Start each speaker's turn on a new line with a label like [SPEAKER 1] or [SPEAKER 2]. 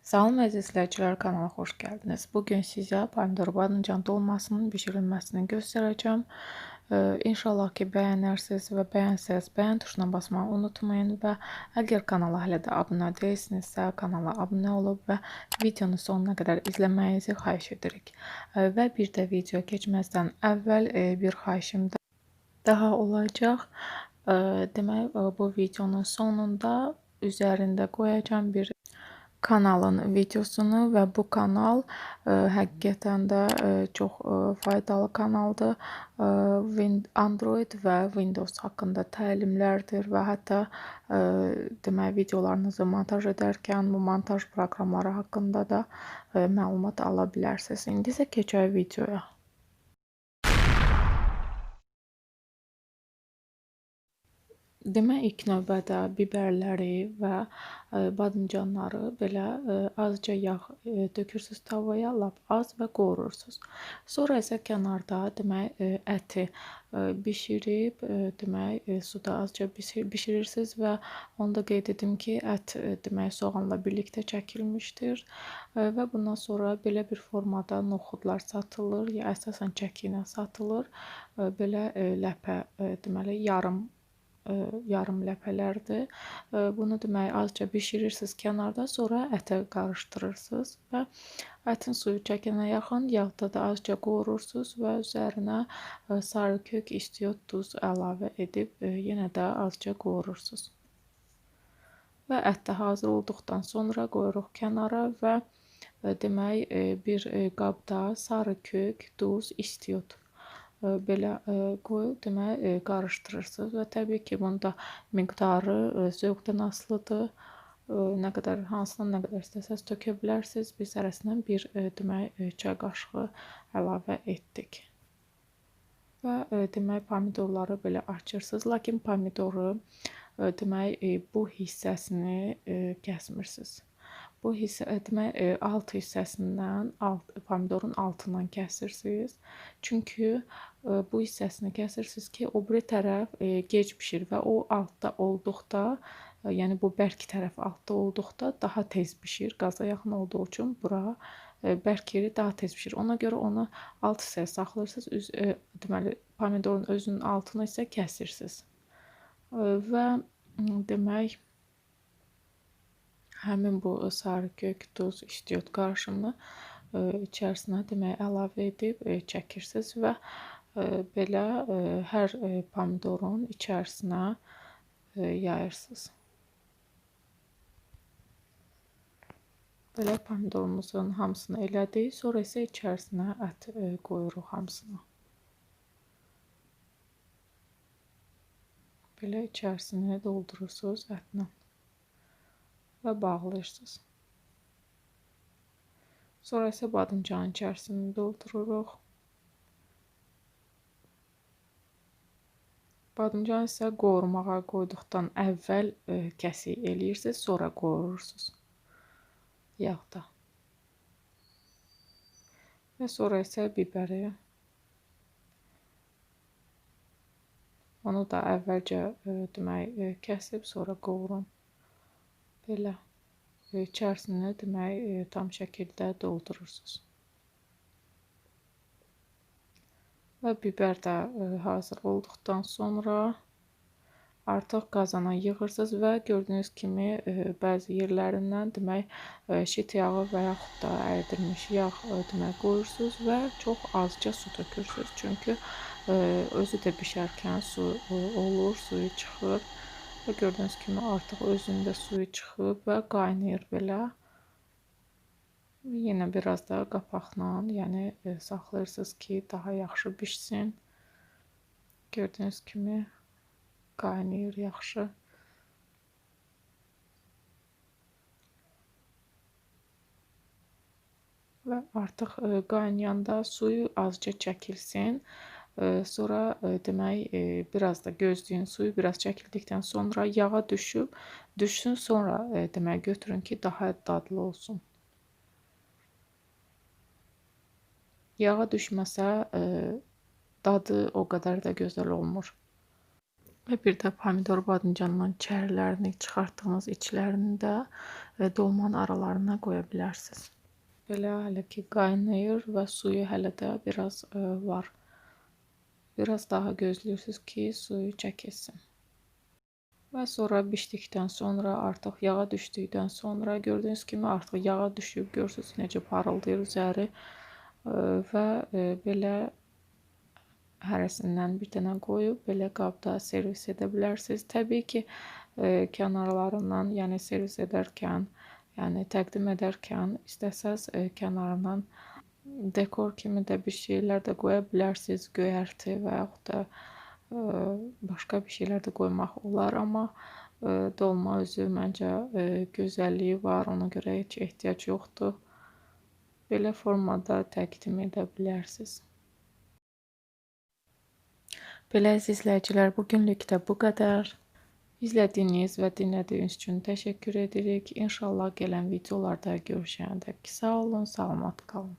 [SPEAKER 1] Salam əziz izləyicilər, kanala xoş gəldiniz. Bugün sizə pomidor badıncan dolmasının bişirilməsini göstərəcəm. İnşallah ki bəyənərsiniz və bəyənsəz bəyən tuşuna basmağı unutmayın və əgər kanala hələ də abunə deyilsinizsə kanala abunə olub və videonu sonuna qədər izləməyinizi xahiş edirik. Və bir də video keçməzdən əvvəl bir xahişim daha olacaq. Demək bu videonun sonunda üzərində qoyacağım bir kanalın videosunu və bu kanal ə, həqiqətən də ə, çox ə, faydalı kanaldır. Ə, Android və Windows haqqında təlimlərdir və hətta ə, demək videolarınızı montaj edərkən bu montaj proqramları haqqında da ə, məlumat ala bilərsiniz. İndi isə keçək videoya. Demək ilk növbədə bibərləri və e, badıncanları belə e, azca yağ e, tökürsüz tavaya, lap az və qovurursunuz. Sonra isə kənarda demək əti bişirib, demək suda azca bişirirsiniz və onu da qeyd edim ki, ət demək soğanla birlikdə çəkilmişdir və bundan sonra belə bir formada noxudlar satılır, ya əsasən çəki ilə satılır. Belə ləpə deməli yarım yarım ləpələrdir. Bunu demək azca bişirirsiniz kənarda, sonra ətə qarışdırırsınız və ətin suyu çəkənə yaxın yağda da azca qovurursunuz və üzərinə sarı kök, istiot, duz əlavə edib yenə də azca qovurursunuz. Və ət də hazır olduqdan sonra qoyuruq kənara və demək bir qabda sarı kök, duz, istiot belə qoyub demək qarışdırırsınız və təbii ki, bunda miqdarı zövqdən asılıdır. Nə qədər hansından nə qədər istəsəz tökə bilərsiniz. Biz hərəsindən bir demək çay qaşığı əlavə etdik. Və demək pomidorları belə açırsınız, lakin pomidoru demək bu hissəsini kəsmirsiniz. Bu hissə demək alt hissəsindən, alt pomidorun altından kəsirsiniz. Çünki bu hissəsini kəsirsiniz ki, o biri tərəf gec bişir və o altda olduqda, yəni bu bərk tərəf altda olduqda daha tez bişir. Qaza yaxın olduğu üçün bura bərk yeri daha tez bişir. Ona görə onu alt hissəyə saxlayırsınız. Üz, deməli pomidorun özünün altını isə kəsirsiniz. Və demək həmin bu sarı kök, duz, istiot qarışımını içərisinə demək əlavə edib çəkirsiniz və belə hər pomidorun içərisinə yayırsınız. Belə pomidorumuzun hamısını elədik. Sonra isə içərisinə ət qoyuruq hamısını. Belə içərisini doldurursunuz ətlə və bağlayırsınız. Sonra isə badıncanın içərisini doldururuq. Badıncan isə qovurmağa qoyduqdan əvvəl e, kəsik eləyirsiniz, sonra qovurursunuz yağda. Və sonra isə bibəri onu da əvvəlcə e, demək e, kəsib sonra qovurun. Belə e, içərisini demək e, tam şəkildə doldurursunuz. Və bibər də e, hazır olduqdan sonra artıq qazana yığırsınız və gördüyünüz kimi bəzi yerlərindən demək şit yağı və yaxud da əridilmiş yağ demək qoyursunuz və çox azca su tökürsünüz. Çünki özü də bişərkən su olur, suyu çıxır. Və gördüyünüz kimi artıq özündə suyu çıxıb və qaynayır belə. Yenə biraz da qapaqla, yəni e, saxlayırsınız ki, daha yaxşı bişsin. Gördüyünüz kimi qaynayır yaxşı. Və artıq e, qaynayanda suyu azca çəkilsin. E, sonra demək biraz da gözləyin suyu biraz çəkildikdən sonra yağa düşüb düşsün sonra demək götürün ki, daha dadlı olsun. Yağa düşməsə, e, dadı o qədər də gözəl olmur. Və bir də pomidor badıncandan çərilərini çıxartdığınız içlərini də e, dolmanın aralarına qoya bilərsiniz. Belə hələ ki qaynayır və suyu hələ də biraz e, var. Biraz daha gözləyirsiniz ki, suyu çəkilsin. Və sonra bişdikdən sonra artıq yağa düşdükdən sonra gördüyünüz kimi artıq yağa düşüb, görürsüz necə parıldayır üzəri və belə hərəsindən bir dənə qoyub belə qabda servis edə bilərsiniz. Təbii ki, kənarlarından, yəni servis edərkən, yəni təqdim edərkən istəsəz kənarından dekor kimi də bir şeylər də qoya bilərsiniz, göyərti və yaxud da e, başqa bir şeylər də qoymaq olar, amma dolma özü məncə gözəlliyi var, ona görə heç ehtiyac yoxdur. Belə formada təqdim edə bilərsiniz. Belə izləyicilər, bugünlük də bu qədər. İzlədiyiniz və dinlədiyiniz üçün təşəkkür edirik. İnşallah gələn videolarda görüşənədək sağ olun, salamat qalın.